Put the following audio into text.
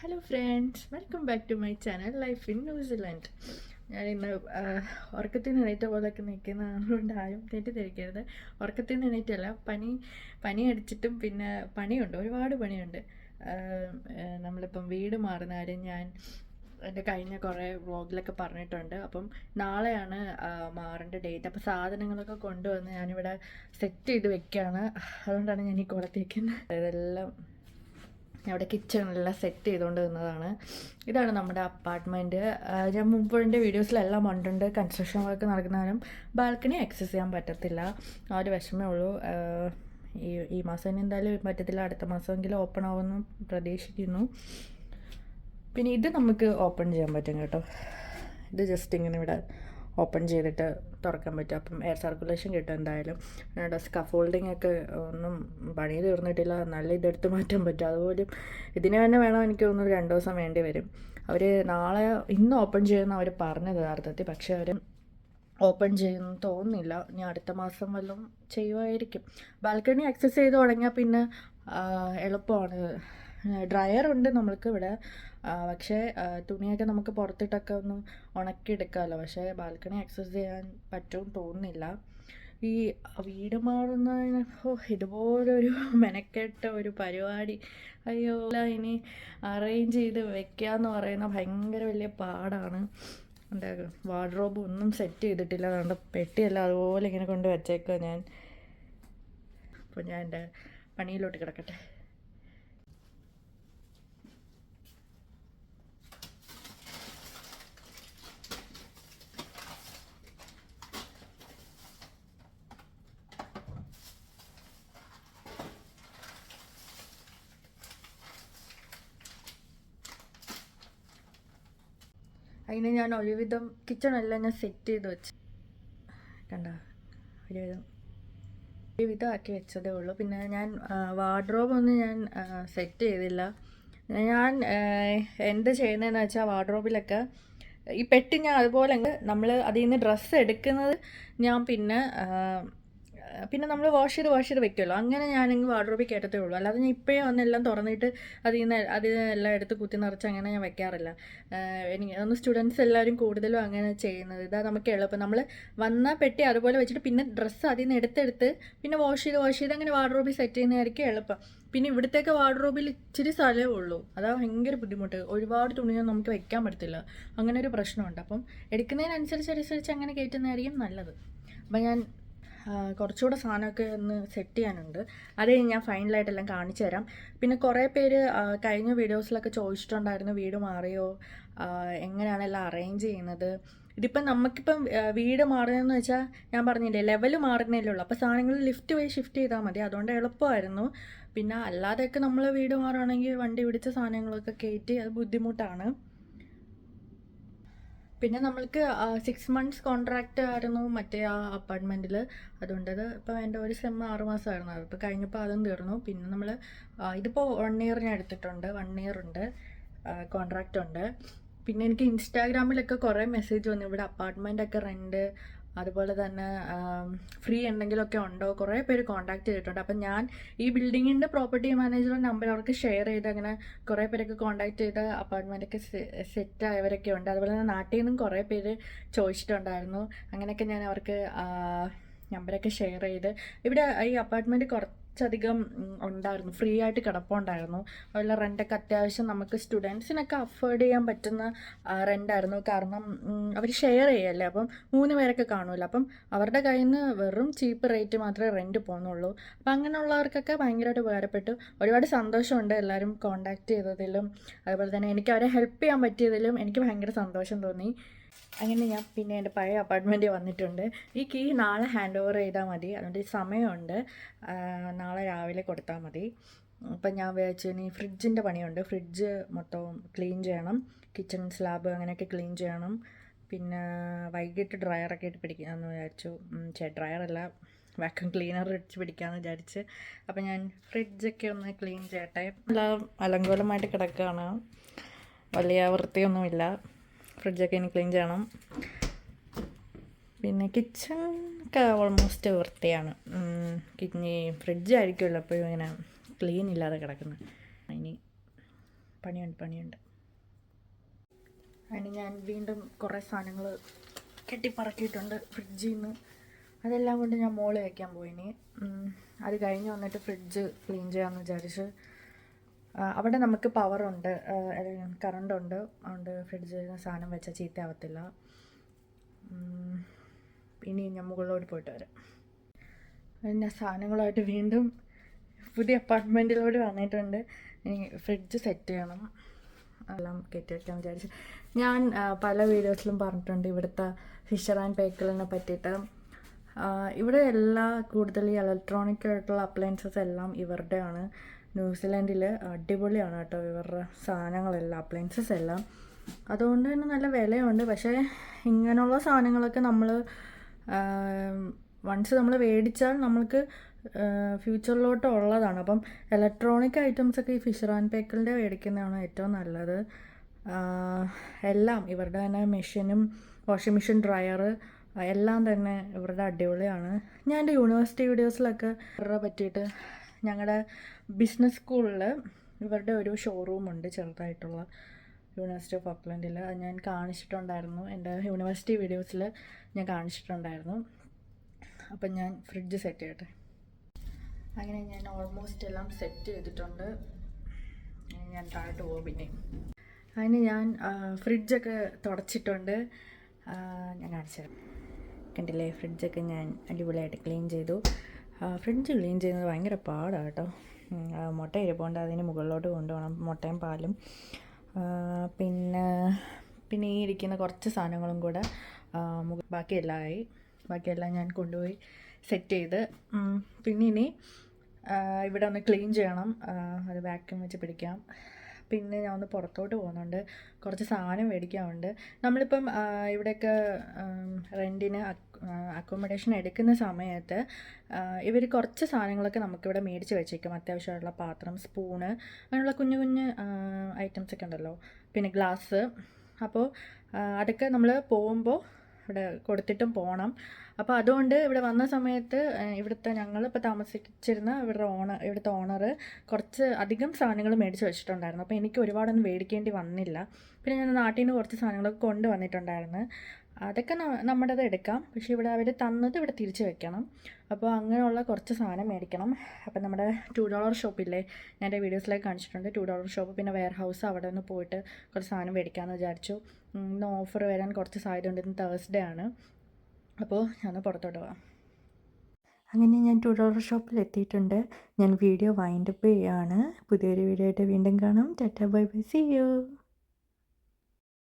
Hello friends welcome back to my channel life in New Zealand ഞാൻ ഇന്ന് ഉറക്കത്തിൽ നിന്ന് എണീറ്റ നിൽക്കുന്ന ആളുകൊണ്ട് ആരും തെറ്റിദ്ധരിക്കരുത്. ഉറക്കത്തിൽ നിന്ന് എണീറ്റല്ല പനി പനി അടിച്ചിട്ടും പിന്നെ പണിയുണ്ട്. ഒരുപാട് പണിയുണ്ട്. നമ്മളിപ്പം വീട് മാറുന്ന ഞാൻ എന്റെ കഴിഞ്ഞ കുറേ വ്ളോഗിലൊക്കെ പറഞ്ഞിട്ടുണ്ട്. അപ്പം നാളെയാണ് മാറേണ്ട ഡേറ്റ്. അപ്പോൾ സാധനങ്ങളൊക്കെ കൊണ്ടുവന്ന് ഞാനിവിടെ സെറ്റ് ചെയ്ത് വെക്കുകയാണ്. അതുകൊണ്ടാണ് ഞാൻ ഈ കുളത്തേക്കുന്നത് ഇതെല്ലാം അവിടെ കിച്ചണെല്ലാം സെറ്റ് ചെയ്തുകൊണ്ട് നിന്നതാണ്. ഇതാണ് നമ്മുടെ അപ്പാർട്ട്മെന്റ് ഞാൻ മുമ്പ് എന്റെ വീഡിയോസിലെല്ലാം കണ്ടിട്ടുണ്ട്. കൺസ്ട്രക്ഷൻ വർക്ക് നടക്കുന്നവരും ബാൽക്കണി ആക്സസ് ചെയ്യാൻ പറ്റത്തില്ല. ആ ഒരു വിഷമേ ഉള്ളൂ. ഈ ഈ മാസം ഇനി എന്തായാലും പറ്റത്തില്ല. അടുത്ത മാസമെങ്കിലും ഓപ്പൺ ആവുമെന്ന് പ്രതീക്ഷിക്കുന്നു. പിന്നെ ഇത് നമുക്ക് ഓപ്പൺ ചെയ്യാൻ പറ്റും കേട്ടോ. ഇത് ജസ്റ്റ് ഇങ്ങനെ ഇവിടെ ഓപ്പൺ ചെയ്തിട്ട് തുറക്കാൻ പറ്റും. അപ്പം എയർ സർക്കുലേഷൻ കിട്ടും എന്തായാലും. ഡെസ്ക് സ്കഫോൾഡിംഗ് ഒക്കെ ഒന്നും പണി തീർന്നിട്ടില്ല. നല്ല ഇതെടുത്ത് മാറ്റാൻ പറ്റും. അതുപോലും ഇതിന് തന്നെ വേണം എനിക്ക് തോന്നുന്നു രണ്ട് ദിവസം വേണ്ടി വരും. അവർ നാളെ ഇന്ന് ഓപ്പൺ ചെയ്യുന്ന അവർ പറഞ്ഞത് യഥാർത്ഥത്തിൽ. പക്ഷേ അവർ ഓപ്പൺ ചെയ്യുന്നു തോന്നുന്നില്ല. ഇനി അടുത്ത മാസം വല്ലതും ചെയ്യുമായിരിക്കും ബാൽക്കണി ആക്സസ് ചെയ്ത് തുടങ്ങിയാൽ പിന്നെ എളുപ്പമാണ്. ഡ്രയർ ഉണ്ട് നമ്മൾക്ക് ഇവിടെ. പക്ഷേ തുണിയൊക്കെ നമുക്ക് പുറത്തിട്ടൊക്കെ ഒന്ന് ഉണക്കിയെടുക്കാമല്ലോ. പക്ഷേ ബാൽക്കണി ആക്സസ് ചെയ്യാൻ പറ്റുമെന്ന് തോന്നുന്നില്ല. ഈ വീട് മാറുന്നതിന് ഓ ഇതുപോലൊരു മെനക്കെട്ട ഒരു പരിപാടി. അയ്യോ ഇനി അറേഞ്ച് ചെയ്ത് വെക്കുക എന്ന് പറയുന്ന ഭയങ്കര വലിയ പാടാണ്. എന്റെ വാർഡ്രോബ് ഒന്നും സെറ്റ് ചെയ്തിട്ടില്ല. അതുകൊണ്ട് പെട്ടിയല്ല അതുപോലെ ഇങ്ങനെ കൊണ്ട് വെച്ചേക്കുക ഞാൻ. അപ്പോൾ ഞാൻ എന്റെ പണിയിലോട്ട് കിടക്കട്ടെ. അതിന് ഞാൻ ഒരുവിധം കിച്ചണെല്ലാം ഞാൻ സെറ്റ് ചെയ്ത് വെച്ചു. കണ്ട? ഒരുവിധം. ഒരുവിധം ആക്കി വെച്ചതേ ഉള്ളൂ. പിന്നെ ഞാൻ വാർഡ്രോബ് ഒന്നും ഞാൻ സെറ്റ് ചെയ്തില്ല. ഞാൻ എന്ത് ചെയ്യുന്നതെന്ന് വെച്ചാൽ വാർഡ്രോബിലൊക്കെ ഈ പെട്ടി ഞാൻ അതുപോലെ നമ്മൾ അതിൽ നിന്ന് ഡ്രസ്സ് എടുക്കുന്നത് ഞാൻ പിന്നെ പിന്നെ നമ്മൾ വാഷ് ചെയ്ത് വാഷ് ചെയ്ത് വെക്കുമല്ലോ അങ്ങനെ ഞാനെങ്കിൽ വാർഡ്രോബിൽ കയറ്റത്തേ ഉള്ളൂ. അല്ലാതെ ഞാൻ ഇപ്പോഴേ വന്നെല്ലാം തുറന്നിട്ട് അതിൽ നിന്ന് അതിൽ എല്ലാം എടുത്ത് കുത്തി നിറച്ച് അങ്ങനെ ഞാൻ വെക്കാറില്ല. എനിക്ക് ഒന്ന് സ്റ്റുഡൻസ് എല്ലാവരും കൂടുതലും അങ്ങനെ ചെയ്യുന്നത്. ഇതാ നമുക്ക് എളുപ്പം. നമ്മൾ വന്ന പെട്ടി അതുപോലെ വെച്ചിട്ട് പിന്നെ ഡ്രസ്സ് അതിൽ നിന്ന് എടുത്തെടുത്ത് പിന്നെ വാഷ് ചെയ്ത് വാഷ് ചെയ്ത് അങ്ങനെ വാർഡ്രോബിൽ സെറ്റ് ചെയ്യുന്നതായിരിക്കും എളുപ്പം. പിന്നെ ഇവിടുത്തേക്ക് വാർഡ്രോബിൽ ഇച്ചിരി സ്ഥലമേ ഉള്ളൂ. അതാ ഭയങ്കര ബുദ്ധിമുട്ട്. ഒരുപാട് തുണിയൊന്നും നമുക്ക് വെക്കാൻ പറ്റത്തില്ല. അങ്ങനെ ഒരു പ്രശ്നമുണ്ട്. അപ്പം എടുക്കുന്നതിനനുസരിച്ച് അനുസരിച്ച് അങ്ങനെ കയറ്റുന്നതായിരിക്കും നല്ലത്. അപ്പം ഞാൻ കുറച്ചുകൂടെ സാധനമൊക്കെ ഒന്ന് സെറ്റ് ചെയ്യാനുണ്ട്. അത് ഞാൻ ഫൈനലായിട്ടെല്ലാം കാണിച്ചു തരാം പിന്നെ കുറേ പേര് കഴിഞ്ഞ വീഡിയോസിലൊക്കെ ചോദിച്ചിട്ടുണ്ടായിരുന്നു വീട് മാറിയോ എങ്ങനെയാണ് എല്ലാം അറേഞ്ച് ചെയ്യുന്നത്. ഇതിപ്പം നമുക്കിപ്പം വീട് മാറുന്നതെന്ന് വെച്ചാൽ ഞാൻ പറഞ്ഞില്ലേ ലെവൽ മാറുന്നതിലേ ഉള്ളൂ. അപ്പോൾ സാധനങ്ങൾ ലിഫ്റ്റ് വഴി ഷിഫ്റ്റ് ചെയ്താൽ മതി. അതുകൊണ്ട് എളുപ്പമായിരുന്നു. പിന്നെ അല്ലാതെയൊക്കെ നമ്മൾ വീട് മാറുകയാണെങ്കിൽ വണ്ടി പിടിച്ച സാധനങ്ങളൊക്കെ കയറ്റി അത് ബുദ്ധിമുട്ടാണ്. പിന്നെ നമ്മൾക്ക് സിക്സ് മന്ത്സ് കോൺട്രാക്റ്റ് ആയിരുന്നു മറ്റേ ആ അപ്പാർട്ട്മെന്റിൽ അതുകൊണ്ട് അത് ഇപ്പോൾ എന്റെ ഒരു സെം ആറ് മാസമായിരുന്നു അതിപ്പോൾ കഴിഞ്ഞപ്പോൾ അതും തീർന്നു. പിന്നെ നമ്മൾ ഇതിപ്പോൾ വൺ ഇയറിന് എടുത്തിട്ടുണ്ട്. വൺ ഇയർ ഉണ്ട്. കോൺട്രാക്റ്റ് ഉണ്ട്. പിന്നെ എനിക്ക് ഇൻസ്റ്റാഗ്രാമിലൊക്കെ കുറേ മെസ്സേജ് വന്നു. ഇവിടെ അപ്പാർട്ട്മെന്റ് ഒക്കെ റെന്റ് അതുപോലെ തന്നെ ഫ്രീ എന്തെങ്കിലുമൊക്കെ ഉണ്ടോ? കുറേ പേര് കോൺടാക്ട് ചെയ്തിട്ടുണ്ട്. അപ്പം ഞാൻ ഈ ബിൽഡിങ്ങിന്റെ പ്രോപ്പർട്ടി മാനേജറുടെ നമ്പർ അവർക്ക് ഷെയർ ചെയ്ത് അങ്ങനെ കുറേ പേരൊക്കെ കോൺടാക്ട് ചെയ്ത് അപ്പാർട്ട്മെന്റൊക്കെ സെറ്റ് ആയവരൊക്കെ ഉണ്ട്. അതുപോലെ തന്നെ നാട്ടിൽ നിന്നും കുറേ പേര് ചോദിച്ചിട്ടുണ്ടായിരുന്നു. അങ്ങനെയൊക്കെ ഞാൻ അവർക്ക് നമ്പറൊക്കെ ഷെയർ ചെയ്ത്. ഇവിടെ ഈ അപ്പാർട്ട്മെന്റ് കുറച്ചധികം ഉണ്ടായിരുന്നു. ഫ്രീ ആയിട്ട് കിടപ്പുണ്ടായിരുന്നു. അതുപോലെ റെന്റൊക്കെ അത്യാവശ്യം നമുക്ക് സ്റ്റുഡൻസിനൊക്കെ അഫോർഡ് ചെയ്യാൻ പറ്റുന്ന റെന്റായിരുന്നു കാരണം അവർ ഷെയർ ചെയ്യല്ലേ? അപ്പം മൂന്ന് പേരൊക്കെ കാണുമല്ലോ? അപ്പം അവരുടെ കയ്യിൽ നിന്ന് വെറും ചീപ്പ് റേറ്റ് മാത്രമേ റെന്റ് പോകുന്നുള്ളൂ. അപ്പം അങ്ങനെയുള്ളവർക്കൊക്കെ ഭയങ്കരമായിട്ട് ഉപകാരപ്പെട്ടു. ഒരുപാട് സന്തോഷമുണ്ട് എല്ലാവരും കോണ്ടാക്ട് ചെയ്തതിലും. അതുപോലെ തന്നെ എനിക്ക് അവരെ ഹെൽപ്പ് ചെയ്യാൻ പറ്റിയതിലും എനിക്ക് ഭയങ്കര സന്തോഷം തോന്നി. അങ്ങനെ ഞാൻ പിന്നെ എന്റെ പഴയ അപ്പാർട്ട്മെന്റിൽ വന്നിട്ടുണ്ട്. ഈ കീ നാളെ ഹാൻഡ് ഓവർ ചെയ്താൽ മതി. അതുകൊണ്ട് സമയമുണ്ട്. നാളെ രാവിലെ കൊടുത്താൽ മതി. അപ്പം ഞാൻ വിചാരിച്ചു ഇനി ഫ്രിഡ്ജിന്റെ പണിയുണ്ട്. ഫ്രിഡ്ജ് മൊത്തം ക്ലീൻ ചെയ്യണം. കിച്ചൺ സ്ലാബ് അങ്ങനെയൊക്കെ ക്ലീൻ ചെയ്യണം. പിന്നെ വൈകിട്ട് ഡ്രയറൊക്കെ ഇട്ട് പിടിക്കാമെന്ന് വിചാരിച്ചു. ചേ ഡ്രയറല്ല. വാക്യൂം ക്ലീനർ ഇടിച്ച് പിടിക്കാമെന്ന് വിചാരിച്ച്. അപ്പം ഞാൻ ഫ്രിഡ്ജൊക്കെ ഒന്ന് ക്ലീൻ ചെയ്യട്ടെ. എല്ലാം അലങ്കോലമായിട്ട് കിടക്കുകയാണ്. വലിയ വൃത്തിയൊന്നുമില്ല. ഫ്രിഡ്ജൊക്കെ ഇനി ക്ലീൻ ചെയ്യണം. പിന്നെ കിച്ചൺ ഒക്കെ ഓൾമോസ്റ്റ് വൃത്തിയാണ്. കിഡ്നി ഫ്രിഡ്ജ് ആയിരിക്കുമല്ലോ എപ്പോഴും ഇങ്ങനെ ക്ലീൻ ഇല്ലാതെ കിടക്കുന്നത്. ഇനി പണിയുണ്ട് പണിയുണ്ട്. അതിന് ഞാൻ വീണ്ടും കുറേ സാധനങ്ങൾ കെട്ടിപ്പറക്കിയിട്ടുണ്ട് ഫ്രിഡ്ജിൽ നിന്ന് അതെല്ലാം കൊണ്ട് ഞാൻ മോൾ വയ്ക്കാൻ പോയിനി അത് കഴിഞ്ഞ് വന്നിട്ട് ഫ്രിഡ്ജ് ക്ലീൻ ചെയ്യാമെന്ന് വിചാരിച്ച് അവിടെ നമുക്ക് പവറുണ്ട് കറണ്ട് ഉണ്ട്. അതുകൊണ്ട് ഫ്രിഡ്ജിൽ സാധനം വെച്ചാൽ ചീത്തയാവത്തില്ല. ഇനി ഞാൻ മുകളിലോട്ട് പോയിട്ട് വരാം. ഞാൻ സാധനങ്ങളായിട്ട് വീണ്ടും പുതിയ അപ്പാർട്ട്മെന്റിലോട്ട് വന്നിട്ടുണ്ട്. ഇനി ഫ്രിഡ്ജ് സെറ്റ് ചെയ്യണം. എല്ലാം കെട്ടി വയ്ക്കാൻ വിചാരിച്ചു. ഞാൻ പല വീഡിയോസിലും പറഞ്ഞിട്ടുണ്ട് ഇവിടുത്തെ ഫിഷർ ആൻഡ് പേക്കലിനെ പറ്റിയിട്ട്. ഇവിടെ എല്ലാ കൂടുതൽ ഇലക്ട്രോണിക് ആയിട്ടുള്ള അപ്ലയൻസസ് എല്ലാം ഇവരുടെയാണ്. ന്യൂസിലാൻഡിൽ അടിപൊളിയാണ് കേട്ടോ ഇവരുടെ സാധനങ്ങളെല്ലാം അപ്ലയൻസസ് എല്ലാം. അതുകൊണ്ട് തന്നെ നല്ല വിലയുണ്ട്. പക്ഷേ ഇങ്ങനെയുള്ള സാധനങ്ങളൊക്കെ നമ്മൾ വൺസ് നമ്മൾ മേടിച്ചാൽ നമ്മൾക്ക് ഫ്യൂച്ചറിലോട്ട് ഉള്ളതാണ്. അപ്പം ഇലക്ട്രോണിക് ഐറ്റംസ് ഒക്കെ ഈ ഫിഷർ ആൻഡ് പേക്കലിന്റെ മേടിക്കുന്നതാണ് ഏറ്റവും നല്ലത്. എല്ലാം ഇവരുടെ തന്നെ മെഷീനും വാഷിംഗ് മെഷീൻ ഡ്രയർ എല്ലാം തന്നെ ഇവരുടെ അടിപൊളിയാണ്. ഞാൻ എന്റെ യൂണിവേഴ്സിറ്റി വീഡിയോസിലൊക്കെ ഇവരുടെ പറ്റിയിട്ട് ഞങ്ങളുടെ ബിസിനസ് സ്കൂളിൽ ഇവരുടെ ഒരു ഷോറൂമുണ്ട് ചെറുതായിട്ടുള്ള യൂണിവേഴ്സിറ്റി ഓഫ് ഓക്ലൻഡിൽ അത് ഞാൻ കാണിച്ചിട്ടുണ്ടായിരുന്നു. എന്റെ യൂണിവേഴ്സിറ്റി വീഡിയോസിൽ ഞാൻ കാണിച്ചിട്ടുണ്ടായിരുന്നു. അപ്പം ഞാൻ ഫ്രിഡ്ജ് സെറ്റ് ചെയ്യട്ടെ. അങ്ങനെ ഞാൻ ഓൾമോസ്റ്റ് എല്ലാം സെറ്റ് ചെയ്തിട്ടുണ്ട്. ഞാൻ താഴോട്ട് പോകും പിന്നെ. അതിന് ഞാൻ ഫ്രിഡ്ജൊക്കെ തുടച്ചിട്ടുണ്ട്. ഞാൻ കാണിച്ചു തരാം കണ്ടില്ലേ ഫ്രിഡ്ജൊക്കെ ഞാൻ അടിപൊളിയായിട്ട് ക്ലീൻ ചെയ്തു. ഫ്രിഡ്ജ് ക്ലീൻ ചെയ്യുന്നത് ഭയങ്കര പാടാണ് കേട്ടോ. മുട്ട ഇരിപ്പുണ്ട് അതിന് മുകളിലോട്ട് കൊണ്ടുപോകണം മുട്ടയും പാലും. പിന്നെ പിന്നെ ഈ ഇരിക്കുന്ന കുറച്ച് സാധനങ്ങളും കൂടെ ബാക്കിയെല്ലാമായി ബാക്കിയെല്ലാം ഞാൻ കൊണ്ടുപോയി സെറ്റ് ചെയ്ത്. പിന്നെ ഇനി ഇവിടെ ഒന്ന് ക്ലീൻ ചെയ്യണം. അത് വാക്യൂം വെച്ച് പിടിക്കാം. പിന്നെ ഞാൻ ഒന്ന് പുറത്തോട്ട് പോകുന്നുണ്ട്. കുറച്ച് സാധനം മേടിക്കാനുണ്ട്. നമ്മളിപ്പം ഇവിടെയൊക്കെ റെന്റിന് അക്കോമഡേഷൻ എടുക്കുന്ന സമയത്ത് ഇവർ കുറച്ച് സാധനങ്ങളൊക്കെ നമുക്കിവിടെ മേടിച്ച് വെച്ചേക്കും. അത്യാവശ്യമായിട്ടുള്ള പാത്രം സ്പൂണ് അങ്ങനെയുള്ള കുഞ്ഞു കുഞ്ഞ് ഐറ്റംസൊക്കെ ഉണ്ടല്ലോ. പിന്നെ ഗ്ലാസ് അപ്പോൾ അതൊക്കെ നമ്മൾ പോകുമ്പോൾ ഇവിടെ കൊടുത്തിട്ടും പോകണം അപ്പോൾ അതുകൊണ്ട് ഇവിടെ വന്ന സമയത്ത് ഇവിടുത്തെ ഞങ്ങൾ ഇപ്പോൾ താമസിച്ചിരുന്ന ഇവരുടെ ഓണർ ഇവിടുത്തെ ഓണർ കുറച്ച് അധികം സാധനങ്ങൾ മേടിച്ച് വെച്ചിട്ടുണ്ടായിരുന്നു. അപ്പോൾ എനിക്ക് ഒരുപാടൊന്നും മേടിക്കേണ്ടി വന്നില്ല. പിന്നെ ഞാൻ നാട്ടിൽ നിന്ന് കുറച്ച് സാധനങ്ങളൊക്കെ കൊണ്ടുവന്നിട്ടുണ്ടായിരുന്നു. അതൊക്കെ നമ്മുടേത് എടുക്കാം. പക്ഷേ ഇവിടെ അവർ തന്നത് ഇവിടെ തിരിച്ച് വെക്കണം. അപ്പോൾ അങ്ങനെയുള്ള കുറച്ച് സാധനം മേടിക്കണം. അപ്പോൾ നമ്മുടെ ടു ഡോളർ ഷോപ്പില്ലേ ഞാൻ എന്റെ വീഡിയോസിലേക്ക് കാണിച്ചിട്ടുണ്ട്. ടു ഡോളർ ഷോപ്പ് പിന്നെ വെയർ ഹൗസ് അവിടെ നിന്ന് പോയിട്ട് കുറച്ച് സാധനം മേടിക്കാമെന്ന് വിചാരിച്ചു. ഇന്ന് ഓഫർ വരാൻ കുറച്ച് സാധ്യത ഉണ്ട് ഇന്ന് തേഴ്സ്ഡേ ആണ്. അപ്പോൾ ഞാൻ പുറത്തോട്ട് പോവാം. അങ്ങനെ ഞാൻ ടു ഡോളർ ഷോപ്പിൽ എത്തിയിട്ടുണ്ട്. ഞാൻ വീഡിയോ വൈൻഡപ്പ് ചെയ്യുകയാണ് പുതിയൊരു വീഡിയോ ആയിട്ട് വീണ്ടും കാണാം. Tata bye bye see you